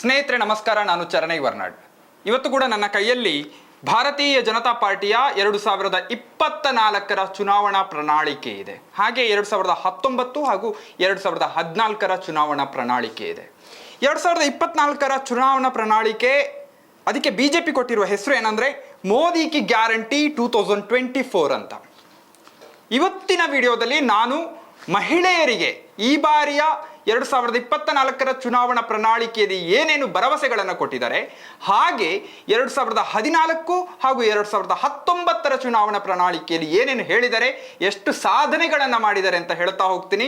ಸ್ನೇಹಿತರೆ, ನಮಸ್ಕಾರ. ನಾನು ಚರಣೈ ವರ್ನಾಡ್. ಇವತ್ತು ಕೂಡ ನನ್ನ ಕೈಯಲ್ಲಿ ಭಾರತೀಯ ಜನತಾ ಪಾರ್ಟಿಯ ಎರಡು ಸಾವಿರದ ಇಪ್ಪತ್ತ ನಾಲ್ಕರ ಚುನಾವಣಾ ಪ್ರಣಾಳಿಕೆ ಇದೆ. ಹಾಗೆ ಎರಡು ಸಾವಿರದ ಹತ್ತೊಂಬತ್ತು ಹಾಗೂ ಎರಡು ಸಾವಿರದ ಹದಿನಾಲ್ಕರ ಚುನಾವಣಾ ಪ್ರಣಾಳಿಕೆ ಇದೆ. ಎರಡು ಸಾವಿರದ ಇಪ್ಪತ್ನಾಲ್ಕರ ಚುನಾವಣಾ ಪ್ರಣಾಳಿಕೆ ಅದಕ್ಕೆ ಬಿ ಜೆ ಪಿ ಕೊಟ್ಟಿರುವ ಹೆಸರು ಏನಂದರೆ ಮೋದಿ ಕಿ guarantee two thousand twenty four ಅಂತ. ಇವತ್ತಿನ ವಿಡಿಯೋದಲ್ಲಿ ನಾನು ಮಹಿಳೆಯರಿಗೆ ಈ ಬಾರಿಯ ಎರಡು ಸಾವಿರದ ಇಪ್ಪತ್ತ ನಾಲ್ಕರ ಚುನಾವಣಾ ಪ್ರಣಾಳಿಕೆಯಲ್ಲಿ ಏನೇನು ಭರವಸೆಗಳನ್ನು ಕೊಟ್ಟಿದ್ದಾರೆ? ಹಾಗೆ ಎರಡು ಸಾವಿರದ ಹದಿನಾಲ್ಕು ಹಾಗೂ ಎರಡು ಸಾವಿರದ ಹತ್ತೊಂಬತ್ತರ ಚುನಾವಣಾ ಪ್ರಣಾಳಿಕೆಯಲ್ಲಿ ಏನೇನು ಹೇಳಿದ್ದಾರೆ? ಎಷ್ಟು ಸಾಧನೆಗಳನ್ನು ಮಾಡಿದ್ದಾರೆ ಅಂತ ಹೇಳ್ತಾ ಹೋಗ್ತೀನಿ.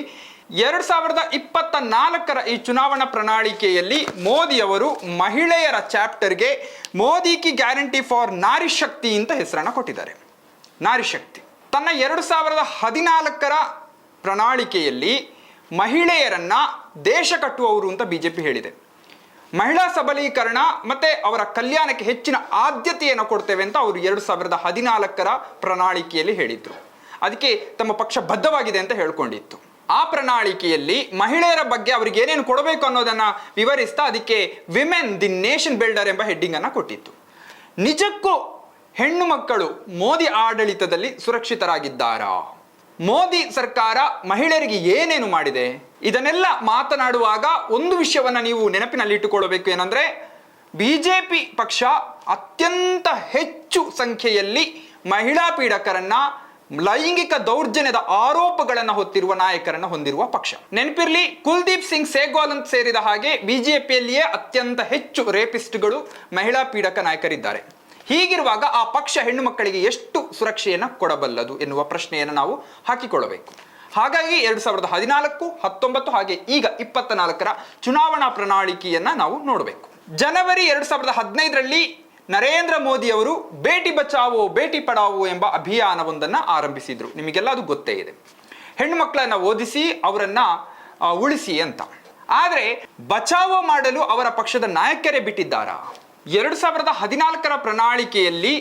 ಎರಡು ಸಾವಿರದ ಇಪ್ಪತ್ತ ನಾಲ್ಕರ ಈ ಚುನಾವಣಾ ಪ್ರಣಾಳಿಕೆಯಲ್ಲಿ ಮೋದಿಯವರು ಮಹಿಳೆಯರ ಚಾಪ್ಟರ್ಗೆ ಮೋದಿ ಕಿ ಗ್ಯಾರಂಟಿ ಫಾರ್ ನಾರಿ ಶಕ್ತಿ ಅಂತ ಹೆಸರನ್ನು ಕೊಟ್ಟಿದ್ದಾರೆ. ನಾರಿ ಶಕ್ತಿ. ತನ್ನ ಎರಡು ಸಾವಿರದ ಹದಿನಾಲ್ಕರ ಪ್ರಣಾಳಿಕೆಯಲ್ಲಿ ಮಹಿಳೆಯರನ್ನ ದೇಶ ಕಟ್ಟುವವರು ಅಂತ ಬಿಜೆಪಿ ಹೇಳಿದೆ. ಮಹಿಳಾ ಸಬಲೀಕರಣ ಮತ್ತೆ ಅವರ ಕಲ್ಯಾಣಕ್ಕೆ ಹೆಚ್ಚಿನ ಆದ್ಯತೆಯನ್ನು ಕೊಡ್ತೇವೆ ಅಂತ ಅವರು ಎರಡು ಸಾವಿರದ ಹದಿನಾಲ್ಕರ ಪ್ರಣಾಳಿಕೆಯಲ್ಲಿ ಹೇಳಿದ್ರು. ಅದಕ್ಕೆ ತಮ್ಮ ಪಕ್ಷ ಬದ್ಧವಾಗಿದೆ ಅಂತ ಹೇಳ್ಕೊಂಡಿತ್ತು. ಆ ಪ್ರಣಾಳಿಕೆಯಲ್ಲಿ ಮಹಿಳೆಯರ ಬಗ್ಗೆ ಅವರಿಗೆ ಏನೇನು ಕೊಡಬೇಕು ಅನ್ನೋದನ್ನ ವಿವರಿಸ್ತಾ ಅದಕ್ಕೆ ವಿಮೆನ್ ದಿ ನೇಷನ್ ಬಿಲ್ಡರ್ ಎಂಬ ಹೆಡ್ಡಿಂಗ್ ಅನ್ನ ಕೊಟ್ಟಿತ್ತು. ನಿಜಕ್ಕೂ ಹೆಣ್ಣು ಮಕ್ಕಳು ಮೋದಿ ಆಡಳಿತದಲ್ಲಿ ಸುರಕ್ಷಿತರಾಗಿದ್ದಾರಾ? ಮೋದಿ ಸರ್ಕಾರ ಮಹಿಳೆಯರಿಗೆ ಏನೇನು ಮಾಡಿದೆ? ಇದನ್ನೆಲ್ಲ ಮಾತನಾಡುವಾಗ ಒಂದು ವಿಷಯವನ್ನ ನೀವು ನೆನಪಿನಲ್ಲಿ ಇಟ್ಟುಕೊಳ್ಳಬೇಕು ಏನಂದ್ರೆ, ಬಿಜೆಪಿ ಪಕ್ಷ ಅತ್ಯಂತ ಹೆಚ್ಚು ಸಂಖ್ಯೆಯಲ್ಲಿ ಮಹಿಳಾ ಪೀಡಕರನ್ನ ಲೈಂಗಿಕ ದೌರ್ಜನ್ಯದ ಆರೋಪಗಳನ್ನು ಹೊತ್ತಿರುವ ನಾಯಕರನ್ನ ಹೊಂದಿರುವ ಪಕ್ಷ. ನೆನಪಿರ್ಲಿ, ಕುಲ್ದೀಪ್ ಸಿಂಗ್ ಸೇಗ್ವಾಲ್ ಅಂತ ಸೇರಿದ ಹಾಗೆ ಬಿಜೆಪಿಯಲ್ಲಿಯೇ ಅತ್ಯಂತ ಹೆಚ್ಚು ರೇಪಿಸ್ಟ್ಗಳು ಮಹಿಳಾ ಪೀಡಕ ನಾಯಕರಿದ್ದಾರೆ. ಹೀಗಿರುವಾಗ ಆ ಪಕ್ಷ ಹೆಣ್ಣು ಮಕ್ಕಳಿಗೆ ಎಷ್ಟು ಸುರಕ್ಷೆಯನ್ನು ಕೊಡಬಲ್ಲದು ಎನ್ನುವ ಪ್ರಶ್ನೆಯನ್ನು ನಾವು ಹಾಕಿಕೊಳ್ಳಬೇಕು. ಹಾಗಾಗಿ ಎರಡು ಸಾವಿರದ ಹದಿನಾಲ್ಕು, ಹತ್ತೊಂಬತ್ತು ಹಾಗೆ ಈಗ ಇಪ್ಪತ್ತ ನಾಲ್ಕರ ಚುನಾವಣಾ ಪ್ರಣಾಳಿಕೆಯನ್ನ ನಾವು ನೋಡಬೇಕು. ಜನವರಿ ಎರಡು ಸಾವಿರದ ಹದಿನೈದರಲ್ಲಿ ನರೇಂದ್ರ ಮೋದಿ ಅವರು ಬೇಟಿ ಬಚಾವೋ, ಬೇಟಿ ಪಡಾವೋ ಎಂಬ ಅಭಿಯಾನವೊಂದನ್ನು ಆರಂಭಿಸಿದ್ರು. ನಿಮಗೆಲ್ಲ ಅದು ಗೊತ್ತೇ ಇದೆ. ಹೆಣ್ಣು ಮಕ್ಕಳನ್ನ ಓದಿಸಿ ಅವರನ್ನ ಉಳಿಸಿ ಅಂತ. ಆದರೆ ಬಚಾವೋ ಮಾಡಲು ಅವರ ಪಕ್ಷದ ನಾಯಕರೇ ಬಿಟ್ಟಿದ್ದಾರಾ? ಎರಡು ಸಾವಿರದ ಹದಿನಾಲ್ಕರ ಪ್ರಣಾಳಿಕೆಯಲ್ಲಿ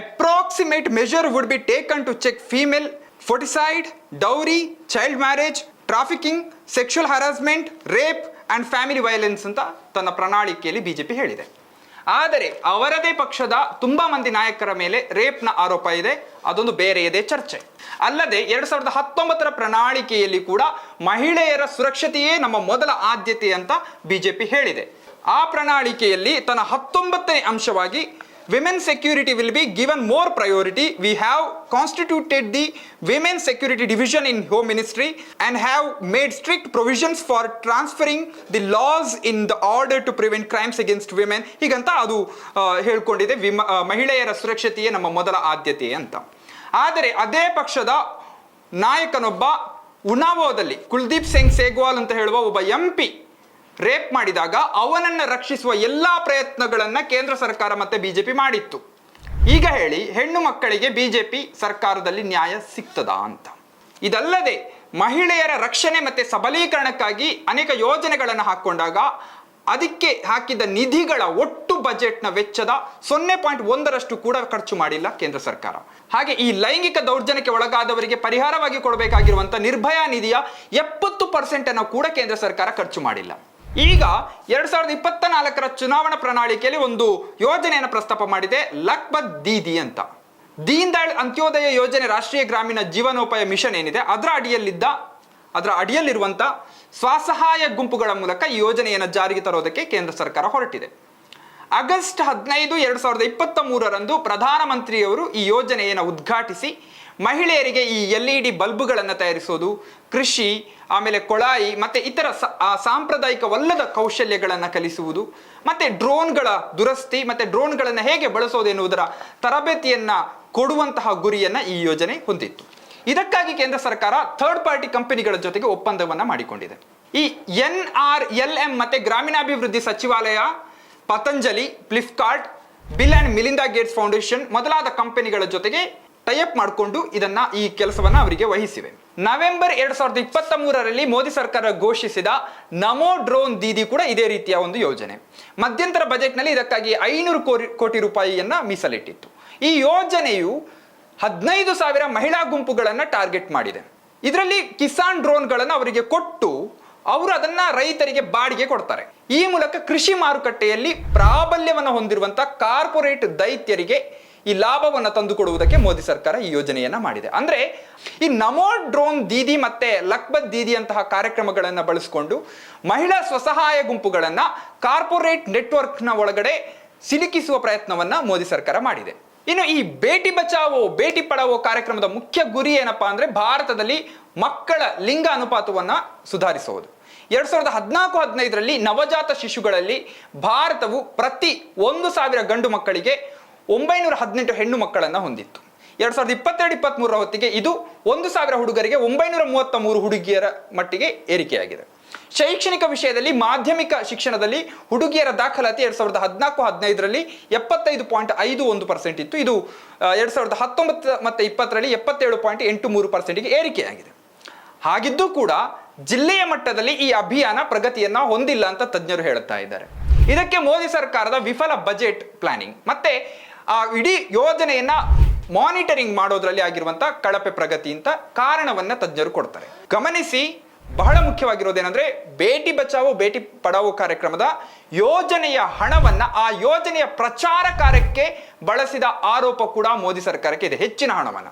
approximate measure would be taken to check female foeticide dowry child marriage trafficking sexual harassment rape and family violence ಅಂತ ತನ್ನ ಪ್ರಣಾಳಿಕೆಯಲ್ಲಿ ಬಿಜೆಪಿ ಹೇಳಿದೆ. ಆದರೆ ಅವರದೇ ಪಕ್ಷದ ತುಂಬ ಮಂದಿ ನಾಯಕರ ಮೇಲೆ ರೇಪ್ನ ಆರೋಪ ಇದೆ. ಅದೊಂದು ಬೇರೆಯದೇ ಚರ್ಚೆ. ಅಲ್ಲದೆ ಎರಡು ಸಾವಿರದ ಹತ್ತೊಂಬತ್ತರ ಪ್ರಣಾಳಿಕೆಯಲ್ಲಿ ಕೂಡ ಮಹಿಳೆಯರ ಸುರಕ್ಷತೆಯೇ ನಮ್ಮ ಮೊದಲ ಆದ್ಯತೆ ಅಂತ ಬಿಜೆಪಿ ಹೇಳಿದೆ. ಆ ಪ್ರಣಾಳಿಕೆಯಲ್ಲಿ ತನ್ನ ಹತ್ತೊಂಬತ್ತನೇ ಅಂಶವಾಗಿ women security will be given more priority we have constituted the women security division in home ministry and have made strict provisions for transferring the laws in the order to prevent crimes against women ಹೀಗಂತ ಅದು ಹೇಳ್ಕೊಂಡಿದೆ. ವಿಮ ಮಹಿಳೆಯರ ಸುರಕ್ಷತೆಯೇ ನಮ್ಮ ಮೊದಲ ಆದ್ಯತೆ ಅಂತ. ಆದರೆ ಅದೇ ಪಕ್ಷದ ನಾಯಕನೊಬ್ಬ ಉನಾವೋದಲ್ಲಿ, ಕುಲ್ದೀಪ್ ಸಿಂಗ್ ಸೇಗ್ವಾಲ್ ಅಂತ ಹೇಳುವ ಒಬ್ಬ ಎಂ ಪಿ ರೇಪ್ ಮಾಡಿದಾಗ ಅವನನ್ನು ರಕ್ಷಿಸುವ ಎಲ್ಲಾ ಪ್ರಯತ್ನಗಳನ್ನ ಕೇಂದ್ರ ಸರ್ಕಾರ ಮತ್ತೆ ಬಿಜೆಪಿ ಮಾಡಿತ್ತು. ಈಗ ಹೇಳಿ, ಹೆಣ್ಣು ಮಕ್ಕಳಿಗೆ ಬಿಜೆಪಿ ಸರ್ಕಾರದಲ್ಲಿ ನ್ಯಾಯ ಸಿಗ್ತದಾ ಅಂತ. ಇದಲ್ಲದೆ ಮಹಿಳೆಯರ ರಕ್ಷಣೆ ಮತ್ತೆ ಸಬಲೀಕರಣಕ್ಕಾಗಿ ಅನೇಕ ಯೋಜನೆಗಳನ್ನು ಹಾಕೊಂಡಾಗ ಅದಕ್ಕೆ ಹಾಕಿದ ನಿಧಿಗಳ ಒಟ್ಟು ಬಜೆಟ್ನ ವೆಚ್ಚದ ಸೊನ್ನೆ ಪಾಯಿಂಟ್ ಒಂದರಷ್ಟು ಕೂಡ ಖರ್ಚು ಮಾಡಿಲ್ಲ ಕೇಂದ್ರ ಸರ್ಕಾರ. ಹಾಗೆ ಈ ಲೈಂಗಿಕ ದೌರ್ಜನ್ಯಕ್ಕೆ ಒಳಗಾದವರಿಗೆ ಪರಿಹಾರವಾಗಿ ಕೊಡಬೇಕಾಗಿರುವಂಥ ನಿರ್ಭಯ ನಿಧಿಯ ಎಪ್ಪತ್ತು ಪರ್ಸೆಂಟ್ ಅನ್ನು ಕೂಡ ಕೇಂದ್ರ ಸರ್ಕಾರ ಖರ್ಚು ಮಾಡಿಲ್ಲ. ಈಗ ಎರಡ್ ಸಾವಿರದ ಇಪ್ಪತ್ತ ನಾಲ್ಕರ ಚುನಾವಣಾ ಪ್ರಣಾಳಿಕೆಯಲ್ಲಿ ಒಂದು ಯೋಜನೆಯನ್ನು ಪ್ರಸ್ತಾಪ ಮಾಡಿದೆ ಲಕ್ಬತ್ ದೀದಿ ಅಂತ. ದೀನ್ ದಯಾಳ್ ಅಂತ್ಯೋದಯ ಯೋಜನೆ ರಾಷ್ಟ್ರೀಯ ಗ್ರಾಮೀಣ ಜೀವನೋಪಾಯ ಮಿಷನ್ ಏನಿದೆ, ಅದರ ಅಡಿಯಲ್ಲಿದ್ದ, ಅದರ ಅಡಿಯಲ್ಲಿರುವಂತ ಸ್ವಸಹಾಯ ಗುಂಪುಗಳ ಮೂಲಕ ಈ ಯೋಜನೆಯನ್ನು ಜಾರಿಗೆ ತರೋದಕ್ಕೆ ಕೇಂದ್ರ ಸರ್ಕಾರ ಹೊರಟಿದೆ. ಆಗಸ್ಟ್ ಹದಿನೈದು, ಎರಡು ಸಾವಿರದ ಇಪ್ಪತ್ತ ಮೂರರಂದು ಪ್ರಧಾನಮಂತ್ರಿಯವರು ಈ ಯೋಜನೆಯನ್ನು ಉದ್ಘಾಟಿಸಿ ಮಹಿಳೆಯರಿಗೆ ಈ ಎಲ್ ಇ ಡಿ ಬಲ್ಬ್ಗಳನ್ನು ತಯಾರಿಸೋದು, ಕೃಷಿ, ಆಮೇಲೆ ಕೊಳಾಯಿ, ಮತ್ತು ಇತರ ಸಾಂಪ್ರದಾಯಿಕವಲ್ಲದ ಕೌಶಲ್ಯಗಳನ್ನು ಕಲಿಸುವುದು, ಮತ್ತು ಡ್ರೋನ್ಗಳ ದುರಸ್ತಿ, ಮತ್ತು ಡ್ರೋನ್ಗಳನ್ನು ಹೇಗೆ ಬಳಸೋದು ಎನ್ನುವುದರ ತರಬೇತಿಯನ್ನ ಕೊಡುವಂತಹ ಗುರಿಯನ್ನು ಈ ಯೋಜನೆ ಹೊಂದಿತ್ತು. ಇದಕ್ಕಾಗಿ ಕೇಂದ್ರ ಸರ್ಕಾರ ಥರ್ಡ್ ಪಾರ್ಟಿ ಕಂಪನಿಗಳ ಜೊತೆಗೆ ಒಪ್ಪಂದವನ್ನು ಮಾಡಿಕೊಂಡಿದೆ. ಈ ಎನ್ ಆರ್ ಎಲ್ ಎಂ ಮತ್ತೆ ಗ್ರಾಮೀಣಾಭಿವೃದ್ಧಿ ಸಚಿವಾಲಯ, Patanjali, Flipkart, Bill and Melinda Gates Foundation ಮೊದಲಾದ ಕಂಪನಿಗಳ ಜೊತೆಗೆ ಟೈಅಪ್ ಮಾಡಿಕೊಂಡು ಇದನ್ನ ಈ ಕೆಲಸವನ್ನ ಅವರಿಗೆ ವಹಿಸಿವೆ. ನವೆಂಬರ್ ಎರಡ್ ಸಾವಿರದ ಇಪ್ಪತ್ತ ಮೂರರಲ್ಲಿ ಮೋದಿ ಸರ್ಕಾರ ಘೋಷಿಸಿದ ನಮೋ ಡ್ರೋನ್ ದೀದಿ ಕೂಡ ಇದೇ ರೀತಿಯ ಒಂದು ಯೋಜನೆ. ಮಧ್ಯಂತರ ಬಜೆಟ್ನಲ್ಲಿ ಇದಕ್ಕಾಗಿ ಐನೂರು ಕೋಟಿ ಕೋಟಿ ರೂಪಾಯಿಯನ್ನ ಮೀಸಲಿಟ್ಟಿತ್ತು. ಈ ಯೋಜನೆಯು ಹದಿನೈದು ಸಾವಿರ ಮಹಿಳಾ ಗುಂಪುಗಳನ್ನು ಟಾರ್ಗೆಟ್ ಮಾಡಿದೆ. ಇದರಲ್ಲಿ ಕಿಸಾನ್ ಡ್ರೋನ್ಗಳನ್ನು ಅವರಿಗೆ ಕೊಟ್ಟು ಅವರು ಅದನ್ನ ರೈತರಿಗೆ ಬಾಡಿಗೆ ಕೊಡ್ತಾರೆ. ಈ ಮೂಲಕ ಕೃಷಿ ಮಾರುಕಟ್ಟೆಯಲ್ಲಿ ಪ್ರಾಬಲ್ಯವನ್ನು ಹೊಂದಿರುವಂತಹ ಕಾರ್ಪೊರೇಟ್ ದೈತ್ಯರಿಗೆ ಈ ಲಾಭವನ್ನು ತಂದುಕೊಡುವುದಕ್ಕೆ ಮೋದಿ ಸರ್ಕಾರ ಈ ಯೋಜನೆಯನ್ನ ಮಾಡಿದೆ. ಅಂದ್ರೆ ಈ ನಮೋ ಡ್ರೋನ್ ದೀದಿ ಮತ್ತೆ ಲಕ್ಬತ್ ದೀದಿ ಅಂತಹ ಕಾರ್ಯಕ್ರಮಗಳನ್ನು ಬಳಸಿಕೊಂಡು ಮಹಿಳಾ ಸ್ವಸಹಾಯ ಗುಂಪುಗಳನ್ನ ಕಾರ್ಪೊರೇಟ್ ನೆಟ್ವರ್ಕ್ನ ಒಳಗಡೆ ಸಿಲುಕಿಸುವ ಪ್ರಯತ್ನವನ್ನ ಮೋದಿ ಸರ್ಕಾರ ಮಾಡಿದೆ. ಇನ್ನು ಈ ಬೇಟಿ ಬಚಾವೋ, ಬೇಟಿ ಪಡಾವೋ ಕಾರ್ಯಕ್ರಮದ ಮುಖ್ಯ ಗುರಿ ಏನಪ್ಪಾ ಅಂದ್ರೆ ಭಾರತದಲ್ಲಿ ಮಕ್ಕಳ ಲಿಂಗ ಅನುಪಾತವನ್ನ ಸುಧಾರಿಸುವುದು ಎರಡ್ ಸಾವಿರದ ಹದಿನಾಲ್ಕು, ಹದಿನೈದರಲ್ಲಿ ನವಜಾತ ಶಿಶುಗಳಲ್ಲಿ ಭಾರತವು ಪ್ರತಿ ಒಂದು ಸಾವಿರ ಗಂಡು ಮಕ್ಕಳಿಗೆ ಒಂಬೈನೂರ ಹದಿನೆಂಟು ಹೆಣ್ಣು ಮಕ್ಕಳನ್ನು ಹೊಂದಿತ್ತು. ಎರಡು ಸಾವಿರದ ಇಪ್ಪತ್ತೆರಡು ಇಪ್ಪತ್ತ್ಮೂರರ ಹೊತ್ತಿಗೆ ಇದು ಒಂದು ಸಾವಿರ ಹುಡುಗರಿಗೆ ಒಂಬೈನೂರ ಮೂವತ್ತ ಮೂರು ಹುಡುಗಿಯರ ಮಟ್ಟಿಗೆ ಏರಿಕೆಯಾಗಿದೆ. ಶೈಕ್ಷಣಿಕ ವಿಷಯದಲ್ಲಿ ಮಾಧ್ಯಮಿಕ ಶಿಕ್ಷಣದಲ್ಲಿ ಹುಡುಗಿಯರ ದಾಖಲಾತಿ ಎರಡು ಸಾವಿರದ ಹದಿನಾಲ್ಕು, ಹದಿನೈದರಲ್ಲಿ ಎಪ್ಪತ್ತೈದು ಪಾಯಿಂಟ್ ಐದು ಒಂದು ಪರ್ಸೆಂಟ್ ಇತ್ತು. ಇದು ಎರಡು ಸಾವಿರದ ಹತ್ತೊಂಬತ್ತು ಮತ್ತು ಇಪ್ಪತ್ತರಲ್ಲಿ ಎಪ್ಪತ್ತೇಳು ಪಾಯಿಂಟ್ ಎಂಟು ಮೂರು ಪರ್ಸೆಂಟಿಗೆ ಏರಿಕೆಯಾಗಿದೆ. ಹಾಗಿದ್ದು ಕೂಡ ಜಿಲ್ಲೆಯ ಮಟ್ಟದಲ್ಲಿ ಈ ಅಭಿಯಾನ ಪ್ರಗತಿಯನ್ನು ಹೊಂದಿಲ್ಲ ಅಂತ ತಜ್ಞರು ಹೇಳುತ್ತಾ ಇದ್ದಾರೆ. ಇದಕ್ಕೆ ಮೋದಿ ಸರ್ಕಾರದ ವಿಫಲ ಬಜೆಟ್ ಪ್ಲಾನಿಂಗ್. ಮತ್ತೆ ಆ ಇಡೀ ಯೋಜನೆಯನ್ನ ಮಾನಿಟರಿಂಗ್ ಮಾಡೋದ್ರಲ್ಲಿ ಆಗಿರುವಂತ ಕಳಪೆ ಪ್ರಗತಿ ಅಂತ ಕಾರಣವನ್ನ ತಜ್ಞರು ಕೊಡ್ತಾರೆ. ಗಮನಿಸಿ, ಬಹಳ ಮುಖ್ಯವಾಗಿರೋದೇನೆಂದ್ರೆ ಬೇಟಿ ಬಚಾವೋ, ಬೇಟಿ ಪಡಾವೋ ಕಾರ್ಯಕ್ರಮದ ಯೋಜನೆಯ ಹಣವನ್ನ ಆ ಯೋಜನೆಯ ಪ್ರಚಾರ ಕಾರ್ಯಕ್ಕೆ ಬಳಸಿದ ಆರೋಪ ಕೂಡ ಮೋದಿ ಸರ್ಕಾರಕ್ಕೆ ಇದೆ, ಹೆಚ್ಚಿನ ಹಣವನ್ನ.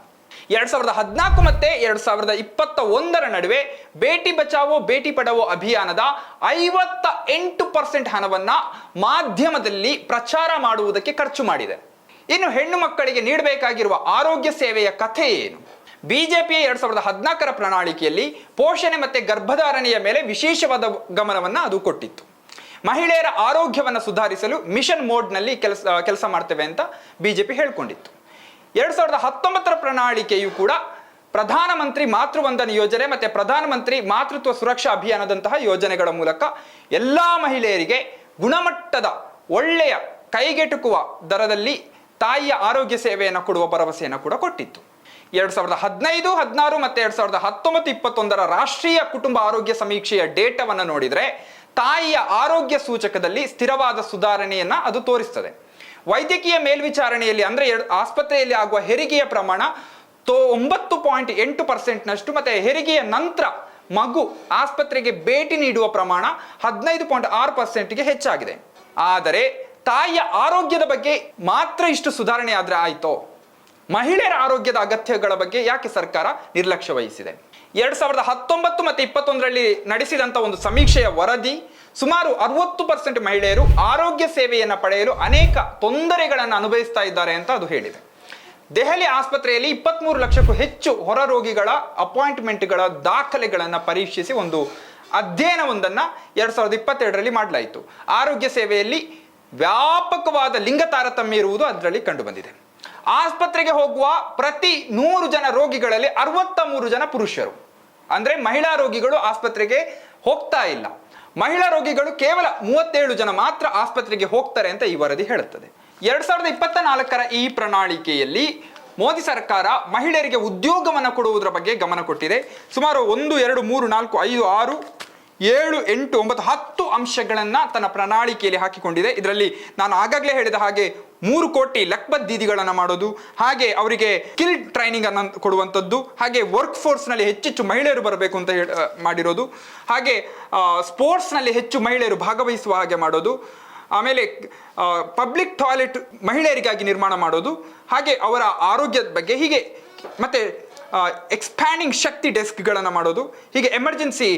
ಎರಡ್ ಸಾವಿರದ ಹದಿನಾಲ್ಕು ಮತ್ತೆ ಎರಡ್ ಸಾವಿರದ ಇಪ್ಪತ್ತ ಒಂದರ ನಡುವೆ ಬೇಟಿ ಬಚಾವೋ, ಬೇಟಿ ಪಡಾವೋ ಅಭಿಯಾನದ ಐವತ್ತ ಎಂಟು ಪರ್ಸೆಂಟ್ ಹಣವನ್ನ ಮಾಧ್ಯಮದಲ್ಲಿ ಪ್ರಚಾರ ಮಾಡುವುದಕ್ಕೆ ಖರ್ಚು ಮಾಡಿದೆ. ಇನ್ನು ಹೆಣ್ಣು ಮಕ್ಕಳಿಗೆ ನೀಡಬೇಕಾಗಿರುವ ಆರೋಗ್ಯ ಸೇವೆಯ ಕಥೆ ಏನು? ಬಿಜೆಪಿಯ ಎರಡ್ ಸಾವಿರದ ಹದಿನಾಲ್ಕರ ಪ್ರಣಾಳಿಕೆಯಲ್ಲಿ ಪೋಷಣೆ ಮತ್ತೆ ಗರ್ಭಧಾರಣೆಯ ಮೇಲೆ ವಿಶೇಷವಾದ ಗಮನವನ್ನು ಅದು ಕೊಟ್ಟಿತ್ತು. ಮಹಿಳೆಯರ ಆರೋಗ್ಯವನ್ನು ಸುಧಾರಿಸಲು ಮಿಷನ್ ಮೋಡ್ನಲ್ಲಿ ಕೆಲಸ ಕೆಲಸ ಮಾಡ್ತೇವೆ ಅಂತ ಬಿಜೆಪಿ ಹೇಳ್ಕೊಂಡಿತ್ತು. ಎರಡ್ ಸಾವಿರದ ಹತ್ತೊಂಬತ್ತರ ಪ್ರಣಾಳಿಕೆಯು ಕೂಡ ಪ್ರಧಾನಮಂತ್ರಿ ಮಾತೃವಂದನ ಯೋಜನೆ ಮತ್ತೆ ಪ್ರಧಾನಮಂತ್ರಿ ಮಾತೃತ್ವ ಸುರಕ್ಷಾ ಅಭಿಯಾನದಂತಹ ಯೋಜನೆಗಳ ಮೂಲಕ ಎಲ್ಲಾ ಮಹಿಳೆಯರಿಗೆ ಗುಣಮಟ್ಟದ ಒಳ್ಳೆಯ ಕೈಗೆಟುಕುವ ದರದಲ್ಲಿ ತಾಯಿಯ ಆರೋಗ್ಯ ಸೇವೆಯನ್ನು ಕೊಡುವ ಭರವಸೆಯನ್ನು ಕೂಡ ಕೊಟ್ಟಿತ್ತು. ಎರಡ್ ಸಾವಿರದ ಹದಿನೈದು, ಹದಿನಾರು ಮತ್ತು ಎರಡು ಸಾವಿರದ ಹತ್ತೊಂಬತ್ತು, ಇಪ್ಪತ್ತೊಂದರ ರಾಷ್ಟ್ರೀಯ ಕುಟುಂಬ ಆರೋಗ್ಯ ಸಮೀಕ್ಷೆಯ ಡೇಟಾವನ್ನು ನೋಡಿದರೆ ತಾಯಿಯ ಆರೋಗ್ಯ ಸೂಚಕದಲ್ಲಿ ಸ್ಥಿರವಾದ ಸುಧಾರಣೆಯನ್ನು ಅದು ತೋರಿಸ್ತದೆ. ವೈದ್ಯಕೀಯ ಮೇಲ್ವಿಚಾರಣೆಯಲ್ಲಿ ಅಂದರೆ ಆಸ್ಪತ್ರೆಯಲ್ಲಿ ಆಗುವ ಹೆರಿಗೆಯ ಪ್ರಮಾಣ ತೋ, ಒಂಬತ್ತು ಪಾಯಿಂಟ್ ಎಂಟು ಪರ್ಸೆಂಟ್ನಷ್ಟು ಮತ್ತು ಹೆರಿಗೆಯ ನಂತರ ಮಗು ಆಸ್ಪತ್ರೆಗೆ ಭೇಟಿ ನೀಡುವ ಪ್ರಮಾಣ ಹದಿನೈದು ಪಾಯಿಂಟ್ ಆರು ಪರ್ಸೆಂಟ್ಗೆ ಹೆಚ್ಚಾಗಿದೆ. ಆದರೆ ತಾಯಿಯ ಆರೋಗ್ಯದ ಬಗ್ಗೆ ಮಾತ್ರ ಇಷ್ಟು ಸುಧಾರಣೆ ಆದರೆ ಆಯಿತೋ? ಮಹಿಳೆಯರ ಆರೋಗ್ಯದ ಅಗತ್ಯಗಳ ಬಗ್ಗೆ ಯಾಕೆ ಸರ್ಕಾರ ನಿರ್ಲಕ್ಷ್ಯ ವಹಿಸಿದೆ? ಎರಡು ಸಾವಿರದ ಹತ್ತೊಂಬತ್ತು ಮತ್ತು ಇಪ್ಪತ್ತೊಂದರಲ್ಲಿ ನಡೆಸಿದಂಥ ಒಂದು ಸಮೀಕ್ಷೆಯ ವರದಿ, ಸುಮಾರು ಅರವತ್ತು ಪರ್ಸೆಂಟ್ ಮಹಿಳೆಯರು ಆರೋಗ್ಯ ಸೇವೆಯನ್ನು ಪಡೆಯಲು ಅನೇಕ ತೊಂದರೆಗಳನ್ನು ಅನುಭವಿಸ್ತಾ ಇದ್ದಾರೆ ಅಂತ ಅದು ಹೇಳಿದೆ. ದೆಹಲಿ ಆಸ್ಪತ್ರೆಯಲ್ಲಿ ಇಪ್ಪತ್ಮೂರು ಲಕ್ಷಕ್ಕೂ ಹೆಚ್ಚು ಹೊರ ರೋಗಿಗಳ ಅಪಾಯಿಂಟ್ಮೆಂಟ್ಗಳ ದಾಖಲೆಗಳನ್ನು ಪರೀಕ್ಷಿಸಿ ಒಂದು ಅಧ್ಯಯನವೊಂದನ್ನು ಎರಡು ಸಾವಿರದ ಇಪ್ಪತ್ತೆರಡರಲ್ಲಿ ಮಾಡಲಾಯಿತು. ಆರೋಗ್ಯ ಸೇವೆಯಲ್ಲಿ ವ್ಯಾಪಕವಾದ ಲಿಂಗ ತಾರತಮ್ಯ ಇರುವುದು ಅದರಲ್ಲಿ ಕಂಡುಬಂದಿದೆ. ಆಸ್ಪತ್ರೆಗೆ ಹೋಗುವ ಪ್ರತಿ ನೂರು ಜನ ರೋಗಿಗಳಲ್ಲಿ ಅರವತ್ತ ಮೂರು ಜನ ಪುರುಷರು. ಅಂದ್ರೆ ಮಹಿಳಾ ರೋಗಿಗಳು ಆಸ್ಪತ್ರೆಗೆ ಹೋಗ್ತಾ ಇಲ್ಲ. ಮಹಿಳಾ ರೋಗಿಗಳು ಕೇವಲ ಮೂವತ್ತೇಳು ಜನ ಮಾತ್ರ ಆಸ್ಪತ್ರೆಗೆ ಹೋಗ್ತಾರೆ ಅಂತ ಈ ವರದಿ ಹೇಳುತ್ತದೆ. ಎರಡ್ ಸಾವಿರದ ಇಪ್ಪತ್ತ ನಾಲ್ಕರ ಈ ಪ್ರಣಾಳಿಕೆಯಲ್ಲಿ ಮೋದಿ ಸರ್ಕಾರ ಮಹಿಳೆಯರಿಗೆ ಉದ್ಯೋಗವನ್ನು ಕೊಡುವುದರ ಬಗ್ಗೆ ಗಮನ ಕೊಟ್ಟಿದೆ. ಸುಮಾರು ಒಂದು, ಎರಡು, ಮೂರು, ನಾಲ್ಕು, ಐದು, ಆರು ಏಳು, ಎಂಟು, ಒಂಬತ್ತು, ಹತ್ತು ಅಂಶಗಳನ್ನು ತನ್ನ ಪ್ರಣಾಳಿಕೆಯಲ್ಲಿ ಹಾಕಿಕೊಂಡಿದೆ. ಇದರಲ್ಲಿ ನಾನು ಆಗಾಗಲೇ ಹೇಳಿದ ಹಾಗೆ ಮೂರು ಕೋಟಿ ಲಕ್ಬತ್ ದೀದಿಗಳನ್ನು ಮಾಡೋದು, ಹಾಗೆ ಅವರಿಗೆ ಸ್ಕಿಲ್ ಟ್ರೈನಿಂಗ್ ಅನ್ನು ಕೊಡುವಂಥದ್ದು, ಹಾಗೆ ವರ್ಕ್ ಫೋರ್ಸ್ನಲ್ಲಿ ಹೆಚ್ಚೆಚ್ಚು ಮಹಿಳೆಯರು ಬರಬೇಕು ಅಂತ ಹೇಳಿ ಮಾಡಿರೋದು, ಹಾಗೆ ಸ್ಪೋರ್ಟ್ಸ್ನಲ್ಲಿ ಹೆಚ್ಚು ಮಹಿಳೆಯರು ಭಾಗವಹಿಸುವ ಹಾಗೆ ಮಾಡೋದು, ಆಮೇಲೆ ಪಬ್ಲಿಕ್ ಟಾಯ್ಲೆಟ್ ಮಹಿಳೆಯರಿಗಾಗಿ ನಿರ್ಮಾಣ ಮಾಡೋದು, ಹಾಗೆ ಅವರ ಆರೋಗ್ಯದ ಬಗ್ಗೆ ಹೀಗೆ, ಮತ್ತೆ ಎಕ್ಸ್ಪ್ಯಾಂಡಿಂಗ್ ಶಕ್ತಿ ಡೆಸ್ಕ್ಗಳನ್ನು ಮಾಡೋದು. ಹೀಗೆ ಎಮರ್ಜೆನ್ಸಿ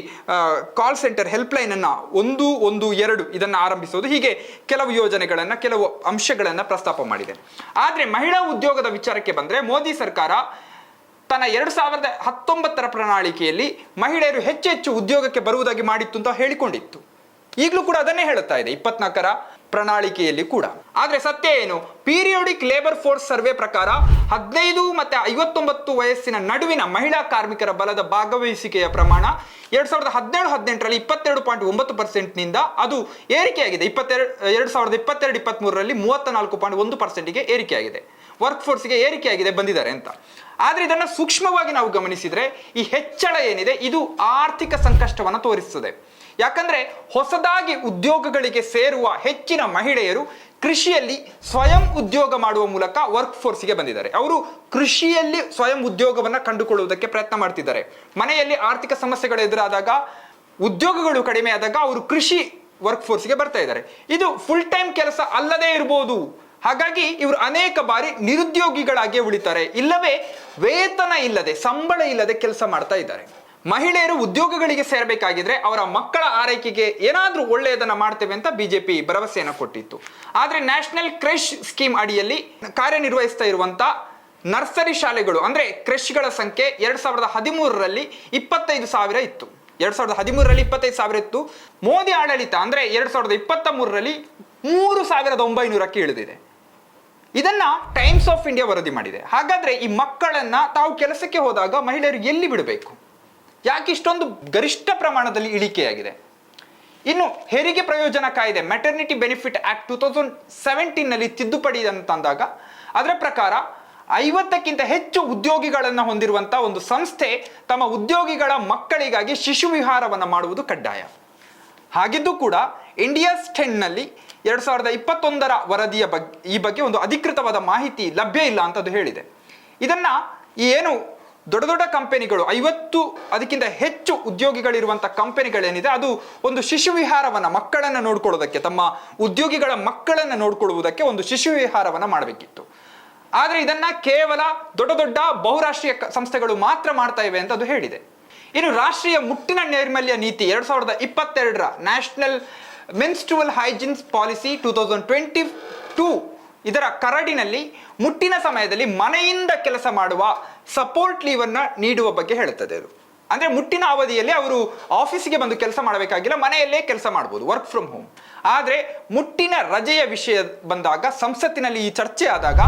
ಕಾಲ್ ಸೆಂಟರ್ ಹೆಲ್ಪ್ಲೈನನ್ನು ಒಂದು ಒಂದು, ಎರಡು ಇದನ್ನು ಆರಂಭಿಸೋದು. ಹೀಗೆ ಕೆಲವು ಯೋಜನೆಗಳನ್ನು, ಕೆಲವು ಅಂಶಗಳನ್ನು ಪ್ರಸ್ತಾಪ ಮಾಡಿದೆ. ಆದರೆ ಮಹಿಳಾ ಉದ್ಯೋಗದ ವಿಚಾರಕ್ಕೆ ಬಂದರೆ ಮೋದಿ ಸರ್ಕಾರ ತನ್ನ ಎರಡು ಸಾವಿರದ ಹತ್ತೊಂಬತ್ತರ ಪ್ರಣಾಳಿಕೆಯಲ್ಲಿ ಮಹಿಳೆಯರು ಹೆಚ್ಚು ಹೆಚ್ಚು ಉದ್ಯೋಗಕ್ಕೆ ಬರುವುದಾಗಿ ಮಾಡಿತ್ತು ಅಂತ ಹೇಳಿಕೊಂಡಿತ್ತು. ಈಗಲೂ ಕೂಡ ಅದನ್ನೇ ಹೇಳುತ್ತಾ ಇದೆ. ಇಪ್ಪತ್ನಾಲ್ಕರ ಪ್ರಣಾಳಿಕೆಯಲ್ಲಿ ಕೂಡ. ಆದರೆ ಸತ್ಯ ಏನು? ಪೀರಿಯೋಡಿಕ್ ಲೇಬರ್ ಫೋರ್ಸ್ ಸರ್ವೆ ಪ್ರಕಾರ ಹದಿನೈದು ಮತ್ತು ಐವತ್ತೊಂಬತ್ತು ವಯಸ್ಸಿನ ನಡುವಿನ ಮಹಿಳಾ ಕಾರ್ಮಿಕರ ಬಲದ ಭಾಗವಹಿಸಿಕೆಯ ಪ್ರಮಾಣ ಎರಡು ಸಾವಿರದ ಹದಿನೇಳು, ಹದಿನೆಂಟರಲ್ಲಿ ಇಪ್ಪತ್ತೆರಡು ಪಾಯಿಂಟ್ ಒಂಬತ್ತು ಪರ್ಸೆಂಟ್ನಿಂದ ಅದು ಏರಿಕೆಯಾಗಿದೆ. ಇಪ್ಪತ್ತೆರಡು, ಎರಡು ಸಾವಿರದ ಇಪ್ಪತ್ತೆರಡು ಇಪ್ಪತ್ತ್ಮೂರರಲ್ಲಿ ಮೂವತ್ತ ನಾಲ್ಕು ಪಾಯಿಂಟ್ ಒಂದು ಪರ್ಸೆಂಟಿಗೆ ಏರಿಕೆಯಾಗಿದೆ. ವರ್ಕ್ ಫೋರ್ಸ್ಗೆ ಏರಿಕೆಯಾಗಿದೆ ಬಂದಿದ್ದಾರೆ ಅಂತ. ಆದರೆ ಇದನ್ನು ಸೂಕ್ಷ್ಮವಾಗಿ ನಾವು ಗಮನಿಸಿದರೆ ಈ ಹೆಚ್ಚಳ ಏನಿದೆ? ಇದು ಆರ್ಥಿಕ ಸಂಕಷ್ಟವನ್ನು ತೋರಿಸುತ್ತದೆ ಯಾಕಂದ್ರೆ ಹೊಸದಾಗಿ ಉದ್ಯೋಗಗಳಿಗೆ ಸೇರುವ ಹೆಚ್ಚಿನ ಮಹಿಳೆಯರು ಕೃಷಿಯಲ್ಲಿ ಸ್ವಯಂ ಉದ್ಯೋಗ ಮಾಡುವ ಮೂಲಕ ವರ್ಕ್ ಫೋರ್ಸ್ಗೆ ಬಂದಿದ್ದಾರೆ. ಅವರು ಕೃಷಿಯಲ್ಲಿ ಸ್ವಯಂ ಉದ್ಯೋಗವನ್ನು ಕಂಡುಕೊಳ್ಳುವುದಕ್ಕೆ ಪ್ರಯತ್ನ ಮಾಡ್ತಿದ್ದಾರೆ. ಮನೆಯಲ್ಲಿ ಆರ್ಥಿಕ ಸಮಸ್ಯೆಗಳು ಎದುರಾದಾಗ, ಉದ್ಯೋಗಗಳು ಕಡಿಮೆ ಆದಾಗ ಅವರು ಕೃಷಿ ವರ್ಕ್ ಫೋರ್ಸ್ಗೆ ಬರ್ತಾ ಇದ್ದಾರೆ. ಇದು ಫುಲ್ ಟೈಮ್ ಕೆಲಸ ಅಲ್ಲದೇ ಇರಬಹುದು ಹಾಗಾಗಿ ಇವರು ಅನೇಕ ಬಾರಿ ನಿರುದ್ಯೋಗಿಗಳಾಗಿ ಉಳಿತಾರೆ. ಇಲ್ಲವೇ ವೇತನ ಇಲ್ಲದೆ, ಸಂಬಳ ಇಲ್ಲದೆ ಕೆಲಸ ಮಾಡ್ತಾ ಇದ್ದಾರೆ. ಮಹಿಳೆಯರು ಉದ್ಯೋಗಗಳಿಗೆ ಸೇರಬೇಕಾಗಿದ್ರೆ ಅವರ ಮಕ್ಕಳ ಆರೈಕೆಗೆ ಏನಾದರೂ ಒಳ್ಳೆಯದನ್ನ ಮಾಡ್ತೇವೆ ಅಂತ ಬಿಜೆಪಿ ಭರವಸೆಯನ್ನು ಕೊಟ್ಟಿತ್ತು. ಆದರೆ ನ್ಯಾಷನಲ್ ಕ್ರೆಶ್ ಸ್ಕೀಮ್ ಅಡಿಯಲ್ಲಿ ಕಾರ್ಯನಿರ್ವಹಿಸ್ತಾ ಇರುವಂತ ನರ್ಸರಿ ಶಾಲೆಗಳು, ಅಂದ್ರೆ ಕ್ರೆಶ್ಗಳ ಸಂಖ್ಯೆ ಎರಡ್ ಸಾವಿರದ ಹದಿಮೂರರಲ್ಲಿ ಇಪ್ಪತ್ತೈದು ಸಾವಿರ ಇತ್ತು. ಎರಡ್ ಸಾವಿರದ ಹದಿಮೂರರಲ್ಲಿ ಇಪ್ಪತ್ತೈದು ಸಾವಿರ ಇತ್ತು. ಮೋದಿ ಆಡಳಿತ, ಅಂದ್ರೆ ಎರಡ್ ಸಾವಿರದ ಇಪ್ಪತ್ತ ಮೂರರಲ್ಲಿ ಮೂರು ಸಾವಿರದ ಒಂಬೈನೂರಕ್ಕೆ ಇಳಿದಿದೆ. ಇದನ್ನ ಟೈಮ್ಸ್ ಆಫ್ ಇಂಡಿಯಾ ವರದಿ ಮಾಡಿದೆ. ಹಾಗಾದ್ರೆ ಈ ಮಕ್ಕಳನ್ನ ತಾವು ಕೆಲಸಕ್ಕೆ ಹೋದಾಗ ಮಹಿಳೆಯರು ಎಲ್ಲಿ ಬಿಡಬೇಕು? ಯಾಕೆ ಇಷ್ಟೊಂದು ಗರಿಷ್ಠ ಪ್ರಮಾಣದಲ್ಲಿ ಇಳಿಕೆಯಾಗಿದೆ? ಇನ್ನು ಹೆರಿಗೆ ಪ್ರಯೋಜನ ಕಾಯ್ದೆ maternity benefit act two thousand ಸೆವೆಂಟೀನಲ್ಲಿ ತಿದ್ದುಪಡಿ ಅಂತಂದಾಗ ಅದರ ಪ್ರಕಾರ ಐವತ್ತಕ್ಕಿಂತ ಹೆಚ್ಚು ಉದ್ಯೋಗಿಗಳನ್ನು ಹೊಂದಿರುವಂಥ ಒಂದು ಸಂಸ್ಥೆ ತಮ್ಮ ಉದ್ಯೋಗಿಗಳ ಮಕ್ಕಳಿಗಾಗಿ ಶಿಶು ವಿಹಾರವನ್ನು ಮಾಡುವುದು ಕಡ್ಡಾಯ. ಹಾಗಿದ್ದು ಕೂಡ ಇಂಡಿಯಾ ಸ್ಟೆನ್ನಲ್ಲಿ ಎರಡು ಸಾವಿರದ ಇಪ್ಪತ್ತೊಂದರ ವರದಿಯ ಬಗ್ಗೆ ಈ ಬಗ್ಗೆ ಒಂದು ಅಧಿಕೃತವಾದ ಮಾಹಿತಿ ಲಭ್ಯ ಇಲ್ಲ ಅಂತದ್ದು ಹೇಳಿದೆ. ಇದನ್ನು ಏನು ದೊಡ್ಡ ದೊಡ್ಡ ಕಂಪನಿಗಳು, ಐವತ್ತು ಅದಕ್ಕಿಂತ ಹೆಚ್ಚು ಉದ್ಯೋಗಿಗಳಿರುವಂಥ ಕಂಪೆನಿಗಳೇನಿದೆ, ಅದು ಒಂದು ಶಿಶು ವಿಹಾರವನ್ನು ಮಕ್ಕಳನ್ನು ನೋಡ್ಕೊಳ್ಳೋದಕ್ಕೆ, ತಮ್ಮ ಉದ್ಯೋಗಿಗಳ ಮಕ್ಕಳನ್ನು ನೋಡ್ಕೊಳ್ಳುವುದಕ್ಕೆ ಒಂದು ಶಿಶು ವಿಹಾರವನ್ನು ಮಾಡಬೇಕಿತ್ತು. ಆದರೆ ಇದನ್ನ ಕೇವಲ ದೊಡ್ಡ ದೊಡ್ಡ ಬಹುರಾಷ್ಟ್ರೀಯ ಸಂಸ್ಥೆಗಳು ಮಾತ್ರ ಮಾಡ್ತಾ ಇವೆ ಅಂತ ಅದು ಹೇಳಿದೆ. ಇನ್ನು ರಾಷ್ಟ್ರೀಯ ಮುಟ್ಟಿನ ನೈರ್ಮಲ್ಯ ನೀತಿ ಎರಡು ಸಾವಿರದ ಇಪ್ಪತ್ತೆರಡರ national menstrual hygienes policy two thousand twenty two ಇದರ ಕರಡಿನಲ್ಲಿ ಮುಟ್ಟಿನ ಸಮಯದಲ್ಲಿ ಮನೆಯಿಂದ ಕೆಲಸ ಮಾಡುವ ಸಪೋರ್ಟ್ ಲೀವನ್ನ ನೀಡುವ ಬಗ್ಗೆ ಹೇಳುತ್ತದೆ ಅದು. ಅಂದ್ರೆ ಮುಟ್ಟಿನ ಅವಧಿಯಲ್ಲಿ ಅವರು ಆಫೀಸಿಗೆ ಬಂದು ಕೆಲಸ ಮಾಡಬೇಕಾಗಿಲ್ಲ, ಮನೆಯಲ್ಲೇ ಕೆಲಸ ಮಾಡ್ಬೋದು ವರ್ಕ್ ಫ್ರಮ್ ಹೋಮ್ ಆದರೆ ಮುಟ್ಟಿನ ರಜೆಯ ವಿಷಯ ಬಂದಾಗ, ಸಂಸತ್ತಿನಲ್ಲಿ ಈ ಚರ್ಚೆ ಆದಾಗ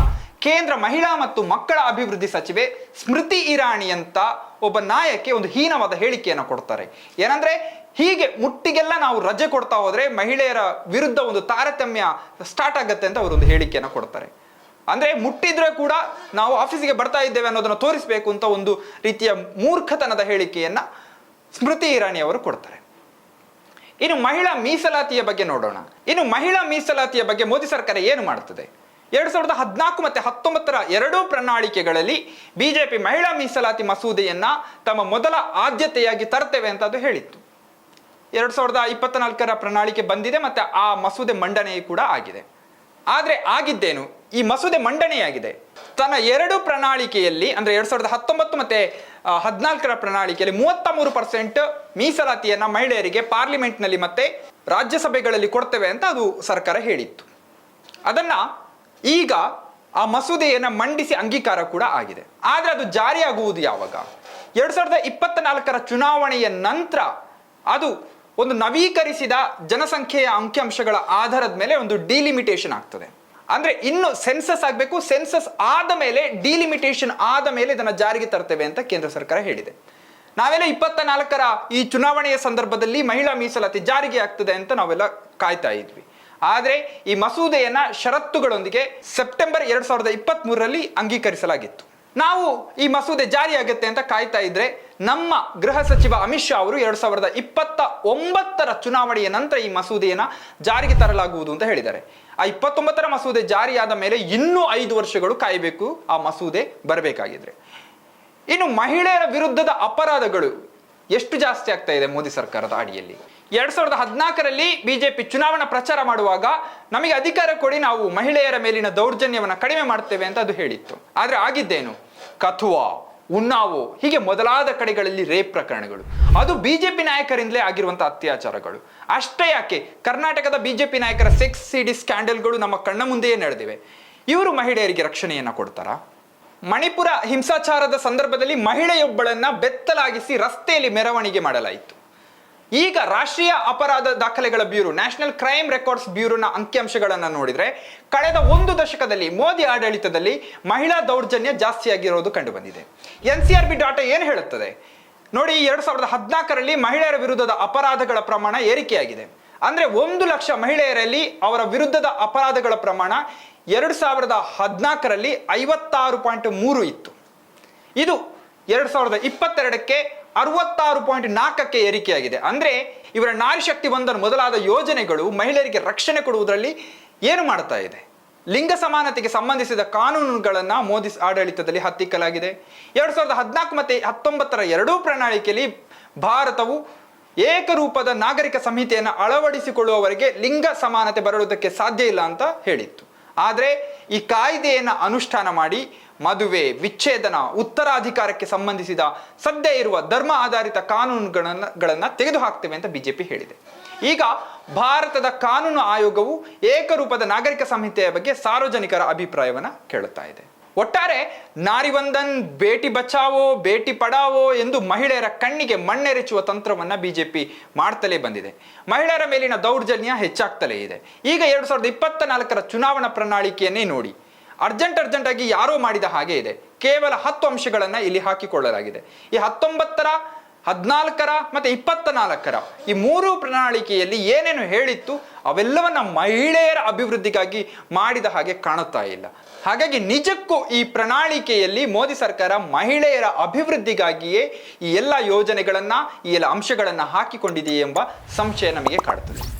ಕೇಂದ್ರ ಮಹಿಳಾ ಮತ್ತು ಮಕ್ಕಳ ಅಭಿವೃದ್ಧಿ ಸಚಿವೆ ಸ್ಮೃತಿ ಇರಾಣಿ ಅಂತ ಒಬ್ಬ ನಾಯಕಿ ಒಂದು ಹೀನವಾದ ಹೇಳಿಕೆಯನ್ನು ಕೊಡ್ತಾರೆ. ಏನಂದ್ರೆ ಹೀಗೆ ಮುಟ್ಟಿಗೆಲ್ಲ ನಾವು ರಜೆ ಕೊಡ್ತಾ ಹೋದ್ರೆ ಮಹಿಳೆಯರ ವಿರುದ್ಧ ಒಂದು ತಾರತಮ್ಯ ಸ್ಟಾರ್ಟ್ ಆಗತ್ತೆ ಅಂತ ಅವರು ಒಂದು ಹೇಳಿಕೆಯನ್ನು ಕೊಡ್ತಾರೆ. ಅಂದ್ರೆ ಮುಟ್ಟಿದ್ರೆ ಕೂಡ ನಾವು ಆಫೀಸಿಗೆ ಬರ್ತಾ ಇದ್ದೇವೆ ಅನ್ನೋದನ್ನ ತೋರಿಸಬೇಕು ಅಂತ ಒಂದು ರೀತಿಯ ಮೂರ್ಖತನದ ಹೇಳಿಕೆಯನ್ನ ಸ್ಮೃತಿ ಇರಾನಿ ಅವರು ಕೊಡ್ತಾರೆ. ಇನ್ನು ಮಹಿಳಾ ಮೀಸಲಾತಿಯ ಬಗ್ಗೆ ನೋಡೋಣ. ಇನ್ನು ಮಹಿಳಾ ಮೀಸಲಾತಿಯ ಬಗ್ಗೆ ಮೋದಿ ಸರ್ಕಾರ ಏನು ಮಾಡುತ್ತದೆ ಎರಡು ಸಾವಿರದ ಹದಿನಾಲ್ಕು ಮತ್ತೆ ಹತ್ತೊಂಬತ್ತರ ಎರಡೂ ಪ್ರಣಾಳಿಕೆಗಳಲ್ಲಿ ಬಿಜೆಪಿ ಮಹಿಳಾ ಮೀಸಲಾತಿ ಮಸೂದೆಯನ್ನ ತಮ್ಮ ಮೊದಲ ಆದ್ಯತೆಯಾಗಿ ತರ್ತೇವೆ ಅಂತ ಅದು ಹೇಳಿತ್ತು. ಎರಡ್ ಸಾವಿರದ ಇಪ್ಪತ್ನಾಲ್ಕರ ಪ್ರಣಾಳಿಕೆ ಬಂದಿದೆ ಮತ್ತು ಆ ಮಸೂದೆ ಮಂಡನೆ ಕೂಡ ಆಗಿದೆ. ಆದರೆ ಆಗಿದ್ದೇನು? ಈ ಮಸೂದೆ ಮಂಡನೆಯಾಗಿದೆ ತನ್ನ ಎರಡು ಪ್ರಣಾಳಿಕೆಯಲ್ಲಿ, ಅಂದರೆ ಎರಡು ಸಾವಿರದ ಹತ್ತೊಂಬತ್ತು ಮತ್ತು ಹದಿನಾಲ್ಕರ ಪ್ರಣಾಳಿಕೆಯಲ್ಲಿ ಮೂವತ್ತ ಮೂರು ಪರ್ಸೆಂಟ್ ಮೀಸಲಾತಿಯನ್ನು ಮಹಿಳೆಯರಿಗೆ ಪಾರ್ಲಿಮೆಂಟ್ನಲ್ಲಿ ಮತ್ತೆ ರಾಜ್ಯಸಭೆಗಳಲ್ಲಿ ಕೊಡ್ತೇವೆ ಅಂತ ಅದು ಸರ್ಕಾರ ಹೇಳಿತ್ತು. ಅದನ್ನು ಈಗ ಆ ಮಸೂದೆಯನ್ನು ಮಂಡಿಸಿ ಅಂಗೀಕಾರ ಕೂಡ ಆಗಿದೆ. ಆದರೆ ಅದು ಜಾರಿಯಾಗುವುದು ಯಾವಾಗ? ಎರಡು ಸಾವಿರದ ಇಪ್ಪತ್ತ ನಾಲ್ಕರ ಚುನಾವಣೆಯ ನಂತರ ಅದು ಒಂದು ನವೀಕರಿಸಿದ ಜನಸಂಖ್ಯೆಯ ಅಂಕಿಅಂಶಗಳ ಆಧಾರದ ಮೇಲೆ ಒಂದು ಡಿಲಿಮಿಟೇಷನ್ ಆಗ್ತದೆ. ಅಂದ್ರೆ ಇನ್ನು ಸೆನ್ಸಸ್ ಆಗಬೇಕು ಸೆನ್ಸಸ್ ಆದ ಮೇಲೆ ಡಿಲಿಮಿಟೇಷನ್ ಆದ ಮೇಲೆ ಇದನ್ನು ಜಾರಿಗೆ ತರ್ತೇವೆ ಅಂತ ಕೇಂದ್ರ ಸರ್ಕಾರ ಹೇಳಿದೆ. ನಾವೆಲ್ಲ ಇಪ್ಪತ್ತ ನಾಲ್ಕರ ಈ ಚುನಾವಣೆಯ ಸಂದರ್ಭದಲ್ಲಿ ಮಹಿಳಾ ಮೀಸಲಾತಿ ಜಾರಿಗೆ ಆಗ್ತದೆ ಅಂತ ನಾವೆಲ್ಲ ಕಾಯ್ತಾ ಇದ್ವಿ. ಆದ್ರೆ ಈ ಮಸೂದೆಯನ್ನ ಷರತ್ತುಗಳೊಂದಿಗೆ ಸೆಪ್ಟೆಂಬರ್ ಎರಡ್ ಸಾವಿರದ ಇಪ್ಪತ್ತ್ ಮೂರರಲ್ಲಿ ಅಂಗೀಕರಿಸಲಾಗಿತ್ತು. ನಾವು ಈ ಮಸೂದೆ ಜಾರಿಯಾಗುತ್ತೆ ಅಂತ ಕಾಯ್ತಾ ಇದ್ರೆ ನಮ್ಮ ಗೃಹ ಸಚಿವ ಅಮಿತ್ ಶಾ ಅವರು ಎರಡ್ ಸಾವಿರದ ಇಪ್ಪತ್ತ ಒಂಬತ್ತರ ಚುನಾವಣೆಯ ನಂತರ ಈ ಮಸೂದೆಯನ್ನ ಜಾರಿಗೆ ತರಲಾಗುವುದು ಅಂತ ಹೇಳಿದ್ದಾರೆ. ಆ ಇಪ್ಪತ್ತೊಂಬತ್ತರ ಮಸೂದೆ ಜಾರಿಯಾದ ಮೇಲೆ ಇನ್ನೂ ಐದು ವರ್ಷಗಳು ಕಾಯಬೇಕು ಆ ಮಸೂದೆ ಬರಬೇಕಾಗಿದ್ರೆ. ಇನ್ನು ಮಹಿಳೆಯರ ವಿರುದ್ಧದ ಅಪರಾಧಗಳು ಎಷ್ಟು ಜಾಸ್ತಿ ಆಗ್ತಾ ಇದೆ ಮೋದಿ ಸರ್ಕಾರದ ಅಡಿಯಲ್ಲಿ? ಎರಡ್ ಸಾವಿರದ ಹದಿನಾಲ್ಕರಲ್ಲಿ ಬಿಜೆಪಿ ಚುನಾವಣಾ ಪ್ರಚಾರ ಮಾಡುವಾಗ ನಮಗೆ ಅಧಿಕಾರ ಕೊಡಿ ನಾವು ಮಹಿಳೆಯರ ಮೇಲಿನ ದೌರ್ಜನ್ಯವನ್ನು ಕಡಿಮೆ ಮಾಡ್ತೇವೆ ಅಂತ ಅದು ಹೇಳಿತ್ತು. ಆದರೆ ಆಗಿದ್ದೇನು? ಕಥುವಾ, ಉನ್ನಾವೋ, ಹೀಗೆ ಮೊದಲಾದ ಕಡೆಗಳಲ್ಲಿ ರೇಪ್ ಪ್ರಕರಣಗಳು. ಅದು ಬಿಜೆಪಿ ನಾಯಕರಿಂದಲೇ ಆಗಿರುವಂಥ ಅತ್ಯಾಚಾರಗಳು. ಅಷ್ಟೇ ಯಾಕೆ? ಕರ್ನಾಟಕದ ಬಿಜೆಪಿ ನಾಯಕರ ಸೆಕ್ಸ್ ಸಿಡಿ ಸ್ಕ್ಯಾಂಡಲ್ಗಳು ನಮ್ಮ ಕಣ್ಣ ಮುಂದೆಯೇ ನಡೆದಿವೆ. ಇವರು ಮಹಿಳೆಯರಿಗೆ ರಕ್ಷಣೆಯನ್ನ ಕೊಡ್ತಾರಾ? ಮಣಿಪುರ ಹಿಂಸಾಚಾರದ ಸಂದರ್ಭದಲ್ಲಿ ಮಹಿಳೆಯೊಬ್ಬಳನ್ನ ಬೆತ್ತಲಾಗಿಸಿ ರಸ್ತೆಯಲ್ಲಿ ಮೆರವಣಿಗೆ ಮಾಡಲಾಯಿತು. ಈಗ ರಾಷ್ಟ್ರೀಯ ಅಪರಾಧ ದಾಖಲೆಗಳ ಬ್ಯೂರೋ, ನ್ಯಾಷನಲ್ ಕ್ರೈಮ್ ರೆಕಾರ್ಡ್ಸ್ ಬ್ಯೂರೋನ ಅಂಕಿಅಂಶಗಳನ್ನು ನೋಡಿದ್ರೆ, ಕಳೆದ ಒಂದು ದಶಕದಲ್ಲಿ ಮೋದಿ ಆಡಳಿತದಲ್ಲಿ ಮಹಿಳಾ ದೌರ್ಜನ್ಯ ಜಾಸ್ತಿಯಾಗಿರೋದು ಕಂಡುಬಂದಿದೆ. N C R B data ಏನು ಹೇಳುತ್ತದೆ? ನೋಡಿ ಎರಡು ಸಾವಿರದ ಹದಿನಾಲ್ಕರಲ್ಲಿ ಮಹಿಳೆಯರ ವಿರುದ್ಧದ ಅಪರಾಧಗಳ ಪ್ರಮಾಣ ಏರಿಕೆಯಾಗಿದೆ. ಅಂದ್ರೆ ಒಂದು ಲಕ್ಷ ಮಹಿಳೆಯರಲ್ಲಿ ಅವರ ವಿರುದ್ಧದ ಅಪರಾಧಗಳ ಪ್ರಮಾಣ ಎರಡು ಸಾವಿರದ ಹದಿನಾಲ್ಕರಲ್ಲಿ ಐವತ್ತಾರು ಪಾಯಿಂಟ್ ಮೂರು ಇತ್ತು. ಇದು ಎರಡ್ ಸಾವಿರದ ಇಪ್ಪತ್ತೆರಡಕ್ಕೆ ಅರವತ್ತಾರು ಪಾಯಿಂಟ್ ನಾಲ್ಕಕ್ಕೆ ಏರಿಕೆಯಾಗಿದೆ. ಅಂದ್ರೆ ಇವರ ನಾರಿ ಶಕ್ತಿ ಬಂಧನ್ ಮೊದಲಾದ ಯೋಜನೆಗಳು ಮಹಿಳೆಯರಿಗೆ ರಕ್ಷಣೆ ಕೊಡುವುದರಲ್ಲಿ ಏನು ಮಾಡ್ತಾ ಇದೆ? ಲಿಂಗ ಸಮಾನತೆಗೆ ಸಂಬಂಧಿಸಿದ ಕಾನೂನುಗಳನ್ನು ಮೋದಿ ಆಡಳಿತದಲ್ಲಿ ಹತ್ತಿಕ್ಕಲಾಗಿದೆ. ಎರಡು ಸಾವಿರದ ಹದಿನಾಲ್ಕು ಮತ್ತು ಹತ್ತೊಂಬತ್ತರ ಎರಡೂ ಪ್ರಣಾಳಿಕೆಯಲ್ಲಿ ಭಾರತವು ಏಕರೂಪದ ನಾಗರಿಕ ಸಂಹಿತೆಯನ್ನು ಅಳವಡಿಸಿಕೊಳ್ಳುವವರೆಗೆ ಲಿಂಗ ಸಮಾನತೆ ಬರುವುದಕ್ಕೆ ಸಾಧ್ಯ ಇಲ್ಲ ಅಂತ ಹೇಳಿತ್ತು. ಆದರೆ ಈ ಕಾಯ್ದೆಯನ್ನು ಅನುಷ್ಠಾನ ಮಾಡಿ ಮದುವೆ, ವಿಚ್ಛೇದನ, ಉತ್ತರಾಧಿಕಾರಕ್ಕೆ ಸಂಬಂಧಿಸಿದ ಸದ್ಯ ಇರುವ ಧರ್ಮ ಆಧಾರಿತ ಕಾನೂನುಗಳನ್ನು ತೆಗೆದು ಹಾಕ್ತೇವೆ ಅಂತ ಬಿಜೆಪಿ ಹೇಳಿದೆ. ಈಗ ಭಾರತದ ಕಾನೂನು ಆಯೋಗವು ಏಕರೂಪದ ನಾಗರಿಕ ಸಂಹಿತೆಯ ಬಗ್ಗೆ ಸಾರ್ವಜನಿಕರ ಅಭಿಪ್ರಾಯವನ್ನ ಕೇಳುತ್ತಾ ಇದೆ. ಒಟ್ಟಾರೆ ನಾರಿವಂದನ್ ಬೇಟಿ ಬಚಾವೋ, ಬೇಟಿ ಪಡಾವೋ ಎಂದು ಮಹಿಳೆಯರ ಕಣ್ಣಿಗೆ ಮಣ್ಣೆರಚುವ ತಂತ್ರವನ್ನ ಬಿಜೆಪಿ ಮಾಡ್ತಲೇ ಬಂದಿದೆ. ಮಹಿಳೆಯರ ಮೇಲಿನ ದೌರ್ಜನ್ಯ ಹೆಚ್ಚಾಗ್ತಲೇ ಇದೆ. ಈಗ ಎರಡು ಸಾವಿರದ ಇಪ್ಪತ್ತ ನಾಲ್ಕರ ಚುನಾವಣಾ ಪ್ರಣಾಳಿಕೆಯನ್ನೇ ನೋಡಿ. ಅರ್ಜೆಂಟ್ ಅರ್ಜೆಂಟ್ ಆಗಿ ಯಾರೋ ಮಾಡಿದ ಹಾಗೆ ಇದೆ. ಕೇವಲ ಹತ್ತು ಅಂಶಗಳನ್ನು ಇಲ್ಲಿ ಹಾಕಿಕೊಳ್ಳಲಾಗಿದೆ. ಈ ಹತ್ತೊಂಬತ್ತರ, ಹದಿನಾಲ್ಕರ ಮತ್ತೆ ಇಪ್ಪತ್ತ ನಾಲ್ಕರ ಈ ಮೂರು ಪ್ರಣಾಳಿಕೆಯಲ್ಲಿ ಏನೇನು ಹೇಳಿತ್ತು ಅವೆಲ್ಲವನ್ನ ಮಹಿಳೆಯರ ಅಭಿವೃದ್ಧಿಗಾಗಿ ಮಾಡಿದ ಹಾಗೆ ಕಾಣುತ್ತಾ ಇಲ್ಲ. ಹಾಗಾಗಿ ನಿಜಕ್ಕೂ ಈ ಪ್ರಣಾಳಿಕೆಯಲ್ಲಿ ಮೋದಿ ಸರ್ಕಾರ ಮಹಿಳೆಯರ ಅಭಿವೃದ್ಧಿಗಾಗಿಯೇ ಈ ಎಲ್ಲ ಯೋಜನೆಗಳನ್ನು, ಈ ಎಲ್ಲ ಅಂಶಗಳನ್ನು ಹಾಕಿಕೊಂಡಿದೆಯೇ ಎಂಬ ಸಂಶಯ ನಮಗೆ ಕಾಡುತ್ತದೆ